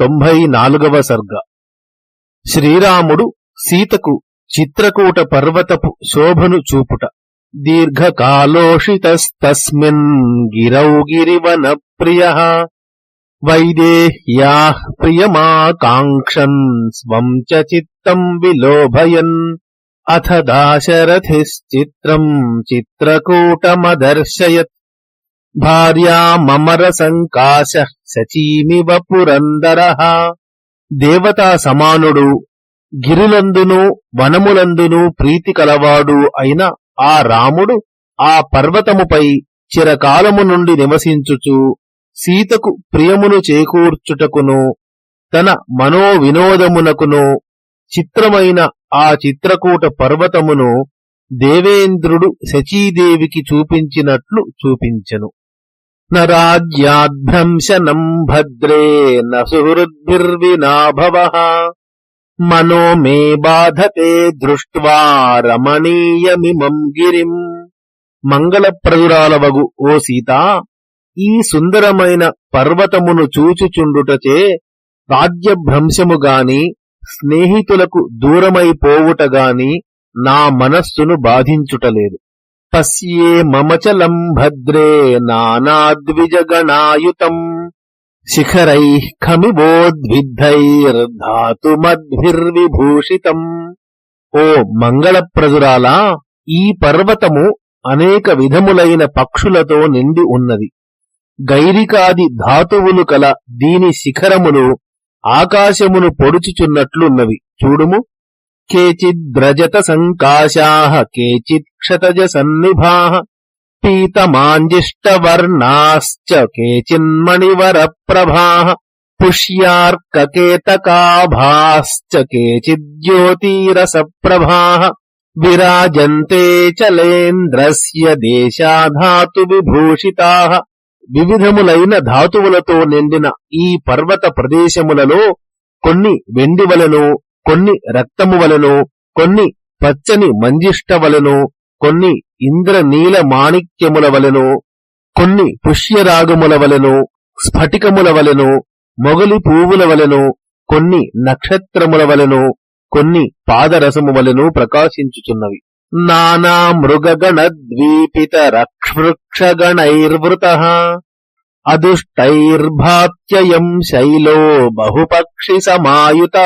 తొంభై నాలుగవ సర్గ. శ్రీరాముడు సీతకు చిత్రకూట పర్వతపు శోభను చూపుట. దీర్ఘకాలోషితస్తస్మిన్ గిరౌ గిరివన ప్రియ వైదేహ్యా ప్రియమాకాంక్షన్ స్వం చ చిత్తం విలోభయన్. అథ దాశరథిశ్చిత్రం చిత్రకూటమదర్శయత్. భార్యామర సంకాశ శచీమివ పురందర. దేవతా సమానుడు గిరులందును వనములందును ప్రీతి కలవాడు అయిన ఆ రాముడు ఆ పర్వతముపై చిరకాలము నుండి నివసించుచు సీతకు ప్రియమును చేకూర్చుటకును తన మనోవినోదమునకును చిత్రమైన ఆ చిత్రకూట పర్వతమును దేవేంద్రుడు శచీదేవికి చూపించినట్లు చూపించెను. నరాజ్యాద్భ్రంశనం భద్రే నసుహృద్భిర్వినాభవ మనో మే బాధతే దృష్ట్వా రమణీయమిమం గిరిం. మంగళప్రదురాలవగు ఓ సీత ఈ సుందరమైన పర్వతమును చూచుచుండుటచే రాజ్యభ్రంశముగాని స్నేహితులకు దూరమైపోవుటగాని నా మనస్సును బాధించుటలేదు. పశ్యే మమచలం భద్రే నానాద్విజగణాయుతం. శిఖరై ఖమివోద్విద్ధైర్ధాతుమద్భిర్విభూషితం ఓ మంగళప్రదురాలా ఈ పర్వతము అనేక విధములైన పక్షులతో నిండి ఉన్నది. గైరికాది ధాతువులు కల దీని శిఖరములు ఆకాశమును పొడుచుచున్నట్లున్నవి. చూడుము. కేచిద్రజత సంకాశా కేచిత్ క్షతజ సన్నిభా పీతమాంజిష్టవర్ణాశ్చ కేచిన్మణివర ప్రభా పుష్యార్కకేతకాభాశ్చ కేచిజ్యోతిరస ప్రభా విరాజంతే చలేంద్రస్య దేశాధాతు విభూషితా వివిధములైన ధాతువులతో నిండిన ఈ పర్వత ప్రదేశములలో కొన్ని వెండి వలెను కొన్ని రక్తము వలెను కొన్ని పచ్చని మంజిష్ట వలను కొన్ని ఇంద్రనీల మాణిక్యముల వలెను కొన్ని పుష్యరాగముల వలెను స్ఫటికముల వలెను మొగలి పువ్వుల వలెను కొన్ని నక్షత్రముల వలెను కొన్ని పాదరసము వలెను ప్రకాశించుచున్నవి. నానా మృగగణద్వీపిత రక్షవృక్షగణైర్వృత అదుష్టైర్భాత్యయం శైలో బహుపక్షి సమాయుత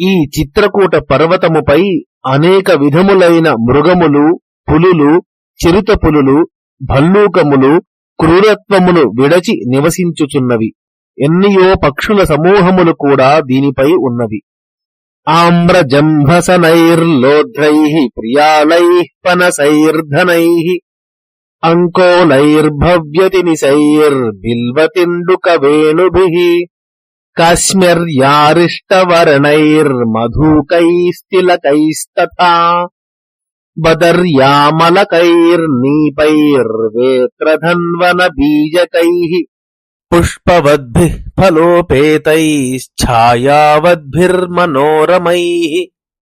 ఈ చిత్రకూట పర్వతముపై అనేక విధములైన మృగములు పులులు చిరుత పులులు భల్లూకములు క్రూరత్వమును విడచి నివసించుచున్నవి. ఎన్నియో పక్షుల సమూహములు కూడా దీనిపై ఉన్నవి. ఆమ్రజంభసనైర్లోధ్రై ప్రియాళై పనసైర్ధనై అంకోలైర్భవ్యతి నిశైర్బిల్వతిండుక వేణుభి కాశ్మర్యారిష్టవర్ణైర్మధూకైస్తిలకైస్తథా బదర్యామలకైర్నీపైర్వేత్రధన్వన బీజకైః పుష్పవద్భిः ఫలోపేతైశ్ఛాయావద్భిర్మనోరమైः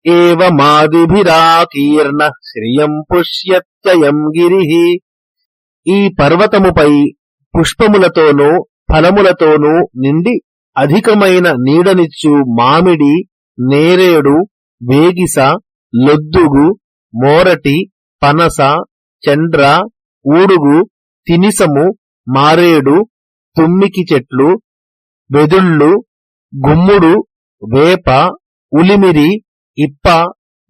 ఏవమాదిభిరాకీర్ణ శ్రియం పుష్యత్యయం గిరిః. ఈ పర్వతముపై పుష్పములతోనూ ఫలములతోనూ నిండి అధికమైన నీడనిచ్చు మామిడి నేరేడు వేగిస లొద్దుగు మోరటి పనస చండ్ర ఊడుగు తినిసము మారేడు తుమ్మికి చెట్లు వెదుళ్ళు గుమ్ముడు వేప ఉలిమిరి ఇప్ప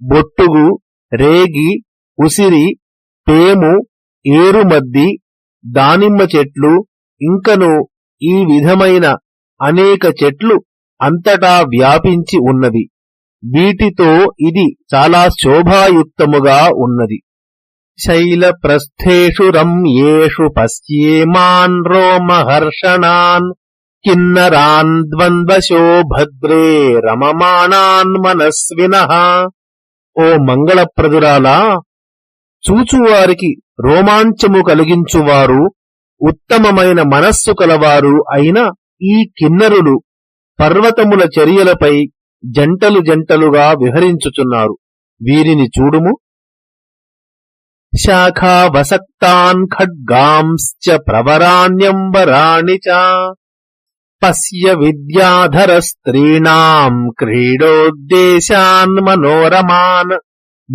బొట్టుగు రేగి ఉసిరి పేము ఏరుమద్ది దానిమ్మ చెట్లు ఇంకను ఈ విధమైన అనేక చెట్లు అంతటా వ్యాపించి ఉన్నది. వీటితో ఇది చాలా శోభాయుక్తముగా ఉన్నది. శైలప్రస్థేషు రమ్యేషు పశ్యేమాన్ రోమహర్షణాన్ కిన్నరాన్ ద్వంద్వశో భద్రే రమమాణాన్ మనస్విన. ఓ మంగళప్రదురాలా చూచువారికి రోమాంచము కలిగించువారు ఉత్తమమైన మనస్సు కలవారు అయిన ఈ కిన్నరులు పర్వతముల చర్యలపై జంటలు జంటలుగా విహరించుచున్నారు. వీరిని చూడుము. శాఖావసక్తాన్ ఖడ్గాంశ్చ ప్రవరాణ్యంబరాణి చ పశ్య విద్యాధర స్త్రీణాం క్రీడోద్దేశాన్ మనోరమాన్.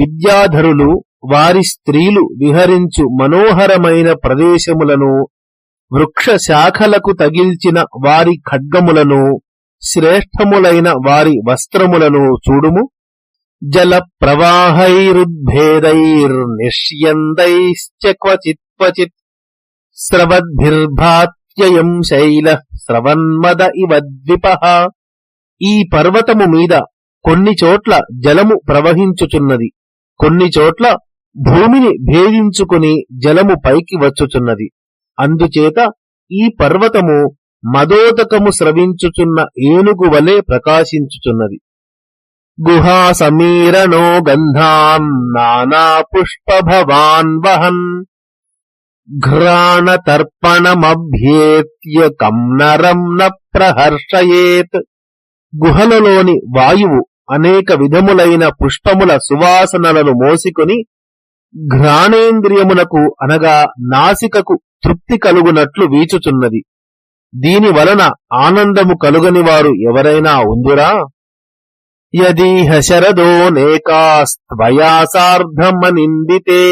విద్యాధరులు వారి స్త్రీలు విహరించు మనోహరమైన ప్రదేశములను వృక్ష శాఖలకు తగిల్చిన వారి ఖడ్గములను శ్రేష్టములైన వారి వస్త్రములను చూడుము. జల ప్రవాహైరుద్భేదైర్నిష్యందైశ్చ క్వచిత్ క్వచిత్ స్రవద్భిర్భాత్యయం శైల స్రవన్మద ఇవ ద్విప. ఈ పర్వతము మీద కొన్ని చోట్ల జలము ప్రవహించుచున్నది కొన్ని చోట్ల భూమిని భేదించుకుని జలము పైకి వచ్చుచున్నది. అందుచేత ఈ పర్వతము మదోదకము స్రవించుచున్న ఏనుగు వలె ప్రకాశించుచున్నది. గుహా సమీరణో గంధాన్ నానా పుష్పభవాన్ వహన్. ఘ్రాణతర్పణమభ్యేత్య కమ్నరం న ప్రహర్షయేత్. గుహలలోని వాయువు అనేక విధములైన పుష్పముల సువాసనలను మోసికొని ఘ్రాణేంద్రియమునకు అనగా నాసికకు తృప్తి కలుగునట్లు వీచుచున్నది. దీని వలన ఆనందము కలుగని వారు ఎవరైనా ఉందురా? యదీహ శరదో నేకాస్త్వయా సార్ధమనిందితే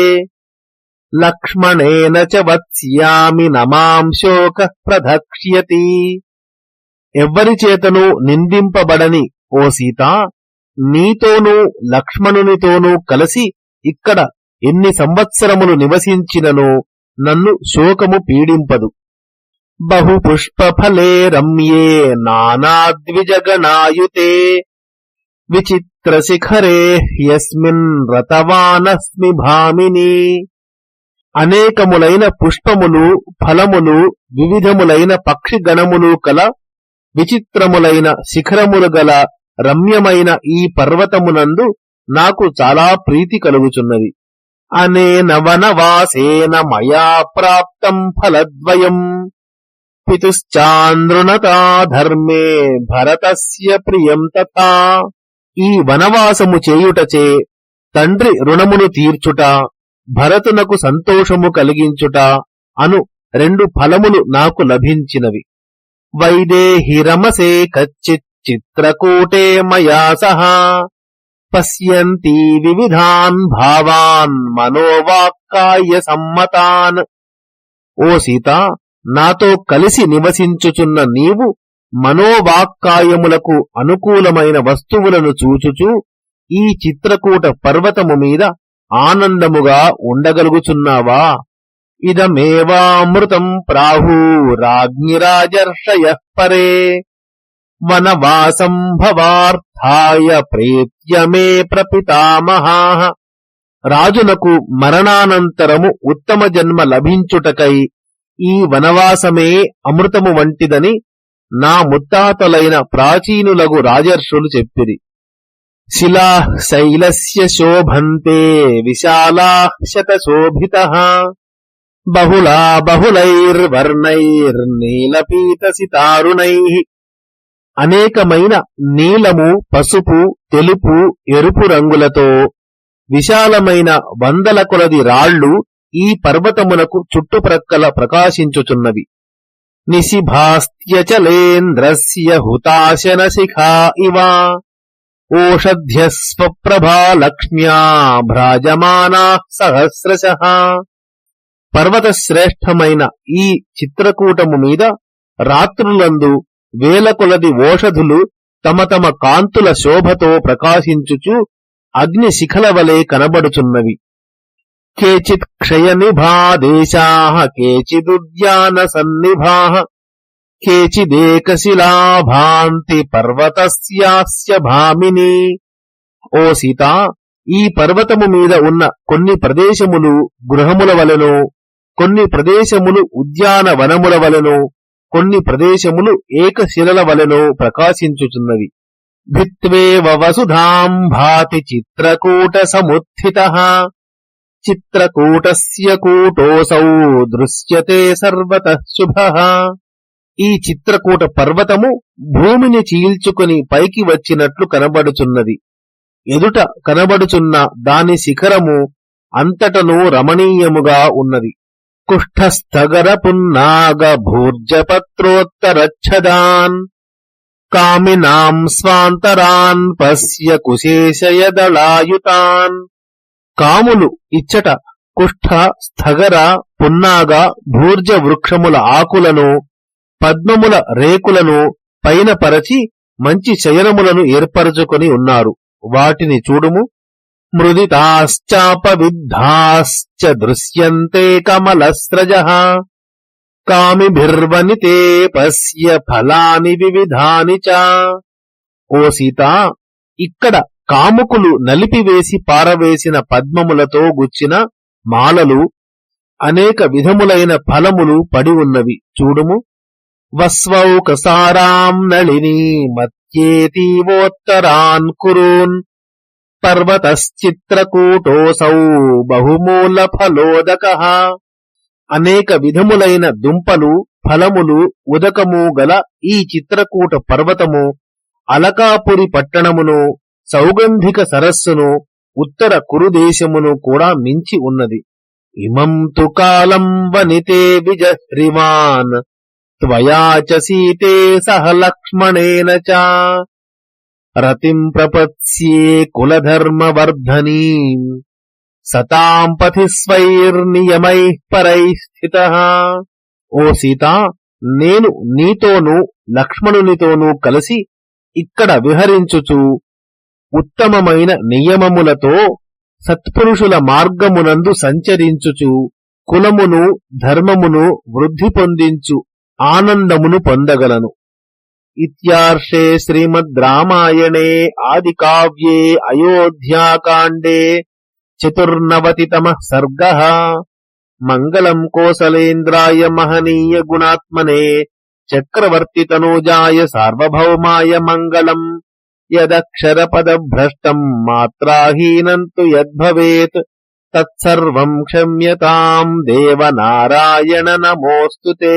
లక్ష్మణేన చ వత్స్యామి నమాం శోక ప్రధక్ష్యతి. ఎవ్వరి చేతను నిందింపబడని ఓ సీత నీతోనూ లక్ష్మణునితోనూ కలిసి ఇక్కడ ఎన్ని సంవత్సరములు నివసించిననో నన్ను శోకము పీడింపదు. బహుపుష్పఫలే రమ్యే నానాద్విజగణాయుతే. విచిత్రశిఖరే యస్మిన్ రతవానస్మి భామిని. అనేకములైన పుష్పములు ఫలములు వివిధములైన పక్షిగణములు కల విచిత్రములైన శిఖరములు గల రమ్యమైన ఈ పర్వతమునందు నాకు చాలా ప్రీతి కలుగుచున్నది. అనేన వనవాసేన మయా ప్రాప్తం ఫలద్వయం. పితుశ్చాంద్రునతా ధర్మే భరతస్య ప్రియం తథా. ఈ వనవాసము చేయుటచే తండ్రి రుణమును తీర్చుట భరతునకు సంతోషము కలిగించుట అను రెండు ఫలములు నాకు లభించినవి. వైదేహిరమసే కచ్చిత్ చిత్రకూటే మయా సహా. పశ్యంతి వివిధాన్ భావాన్ మనోవాక్కాయ సమ్మతాన్ ఓ సీత నాతో కలిసి నివసించుచున్న నీవు మనోవాక్కాయములకు అనుకూలమైన వస్తువులను చూచుచూ ఈ చిత్రకూట పర్వతము మీద ఆనందముగా ఉండగలుగుచున్నావా? ఇదమేవామృతం ప్రాహూ రాజ్ఞిరాజర్షయ పరే। వనవాసంభవార్థాయ ప్రేత్యమే ప్రపితామహా. రాజునకు మరణానంతరము ఉత్తమ జన్మ లభించుటకై ఈ వనవాసమే అమృతము వంటిదని నా ముత్తాతలైన ప్రాచీనులగు రాజర్షులు చెప్పిరి. శిలా శైలస్య శోభంతే విశాలా శతశోభిత బహుళా బహుళైర్వర్ణైర్నీలపీతసితారుణై అనేకమైన నీలము పసుపు తెలుపు ఎరుపు రంగులతో విశాలమైన వందల కొలది రాళ్ళు ఈ పర్వతమునకు చుట్టుప్రక్కల ప్రకాశించుచున్నవి. నిశిభాస్త్యచలేంద్రస్య హుతాశన శిఖా ఇవ. ఓషధ్యస్వప్రభా లక్ష్మ్యా భ్రాజమానా సహస్రశ. పర్వతశ్రేష్టమైన ఈ చిత్రకూటము మీద రాత్రులందు వేల కొలది ఓషధులు తమ తమ కాంతుల శోభతో ప్రకాశించుచు అగ్ని శిఖల వలె కనబడుచున్నవి. కేచిత్ క్షయనిభా దేశా కేచిదుద్యాన సన్నిభా కేచిదేకశిలాభాంతి పర్వతస్యాస్య భామిని. ఓ సీత ఈ పర్వతము మీద ఉన్న కొన్ని ప్రదేశములు గృహముల వలెనో కొన్ని ప్రదేశములు ఉద్యాన వనముల వలెనో కొన్ని ప్రదేశములు ఏకశిలల వలెనో ప్రకాశించుచున్నవి. భిత్వేవ వసుధాం భాతి చిత్రకూట సముత్థిత చిత్రకూటస్య కూటోసౌ దృశ్యతే సర్వత శుభ ఈ చిత్రకూట పర్వతము భూమిని చీల్చుకుని పైకి వచ్చినట్లు కనబడుచున్నది. ఎదుట కనబడుచున్న దాని శిఖరము అంతటను రమణీయముగా ఉన్నది. కుష్ఠస్థగర పున్నాగ భూర్జపత్రోత్తరచ్చదాన్ కామినాం స్వాంతరాన్ పశ్య కుశేషయదళాయుతాన్. కాములు ఇచ్చట కుష్ఠ స్థగర పున్నాగ భూర్జ వృక్షముల ఆకులను పద్మముల రేకులను పైన పరచి మంచి శయనములను ఏర్పరచుకొని ఉన్నారు. వాటిని చూడుము. మృదితాశ్చాపవిద్ధాశ్చ దృశ్యంతే కమలస్రజ. కామిభిర్వనితే పశ్య ఫలాని వివిధాని చ. ఓ సీత ఇక్కడ కాముకులు నలిపివేసి పారవేసిన పద్మములతో గుచ్చిన మాలలు అనేక విధములైన ఫలములు పడి ఉన్నవి. చూడుము. వస్వౌకసారాం నళినీ మత్యేతీవోత్తరాన్ కురూన్. పర్వతశ్చిత్రకూటోసౌ బహుమూల ఫలోదక అనేక విధములైన దుంపలు ఫలములు ఉదకము గల ఈ చిత్రకూట పర్వతము అలకాపురి పట్టణమును సౌగంధిక సరస్సును ఉత్తర కురుదేశమును కూడా మించి ఉన్నది. ఇమం తు కాలం వనితే విజహ్రివాన్ త్వయా చ సీతే సహ లక్ష్మణేన చ. రతిం ప్రపత్స్యే కులధర్మవర్ధనీ సతాం పథి స్వైర్నియమై పరై స్థిత ఓ సీత నేను నీతోనూ లక్ష్మణునితోనూ కలిసి ఇక్కడ విహరించుచు ఉత్తమమైన నియమములతో సత్పురుషుల మార్గమునందు సంచరించుచు కులమును ధర్మమును వృద్ధి పొందించు ఆనందమును పొందగలను। ఇర్షే శ్రీమద్్రామాయణే ఆది కావ్యే అయోధ్యాకాండే చతుర్నవతితమ సర్గ మంగళం కోసలేంద్రాయ మహనీయ గుణాత్మనే చక్రవర్తి తనూజాయ సార్వభౌమాయ మంగళం యదక్షరపదభ్రష్టం మాత్రాహీనంతు యద్భవేత్ తత్సర్వం క్షమ్యతాం దేవనారాయణ నమోస్తుతే